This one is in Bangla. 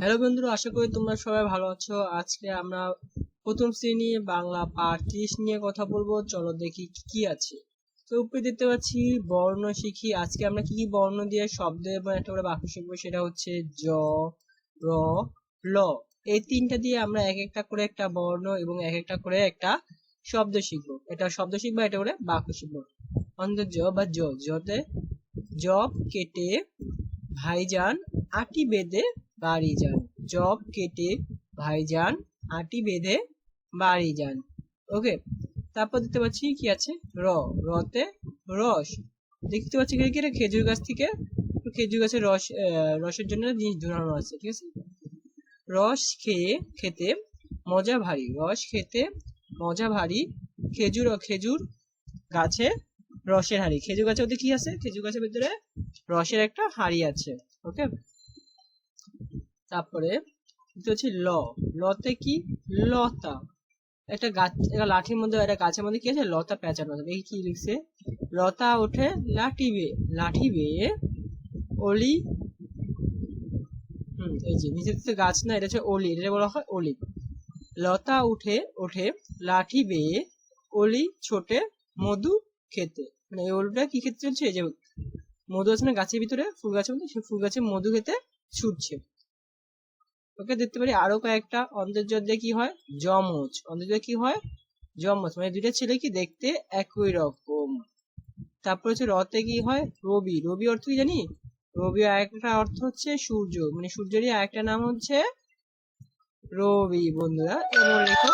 হ্যালো বন্ধুরা, আশা করি তোমরা সবাই ভালো আছো। আজকে আমরা প্রথম শ্রেণি বাংলা পাঠ ত্রিশ নিয়ে কথা বলব। চলো দেখি কি কি আছে। তো উপরে দেখতে পাচ্ছি বর্ণ শিখি। আজকে আমরা কি কি বর্ণ দিয়ে শব্দ এবং একটা করে বাক্য শিখব সেটা হচ্ছে জ, র, ল। এই তিনটা দিয়ে আমরা এক একটা করে একটা বর্ণ এবং এক একটা করে একটা শব্দ শিখব। এটা শব্দ শিখব এটা করে বাক্য শিখব। অন্তর জ বা জ, জতে জব কেটে, ভাইজান, আটি বেঁধে বাড়ি যান। জব কেটে ভাইজান আটি বেঁধে বাড়ি যান। ওকে, তারপর দেখতে পাচ্ছি কি আছে? র, রতে রস। দেখতে পাচ্ছি কি এটা খেজুর গাছ থেকে খেজুর গাছের রস রসের জন্য জিনিস ধরানো আছে, ঠিক আছে? রস খেয়ে, খেতে মজা ভারী। রস খেতে মজা ভারী খেজুর খেজুর গাছে রসের হাড়ি। খেজুর গাছের মধ্যে কি আছে? খেজুর গাছের ভিতরে রসের একটা হাড়ি আছে, ওকে? তারপরে এটা হচ্ছে ল। লতে কি? লতা। একটা গাছ, একটা লাঠির মধ্যে, একটা গাছের মধ্যে কি আছে? লতা পেঁচানো আছে। দেখি কি লিখছে। লতা ওঠে লাঠি বেয়ে লাঠি বেয়ে অলি। এই যে নিচে তো গাছ না, এটা হচ্ছে অলি এটা বলা হয় অলি। লতা উঠে, ওঠে লাঠি বেয়ে অলি ছোটে মধু খেতে। মানে এই অলিটা কি খেতে চলছে? এই যে মধু আছে না গাছের ভিতরে, ফুল গাছের মধ্যে, সে ফুল গাছে মধু খেতে ছুটছে। ওকে দেখতে পারি আরও কয়েকটা। অন্তর্জল কি হয়? যমজ। অন্তর্জল কি হয়? যমজ। মানে দুইটা ছেলে কি দেখতে একই রকম। তারপর হচ্ছে রতে কি হয়? রবি। রবি অর্থ কি জানি? রবি আরেকটা অর্থ হচ্ছে সূর্য। মানে সূর্যেরই আরেকটা নাম হচ্ছে রবি, বন্ধুরা। এমন লেখো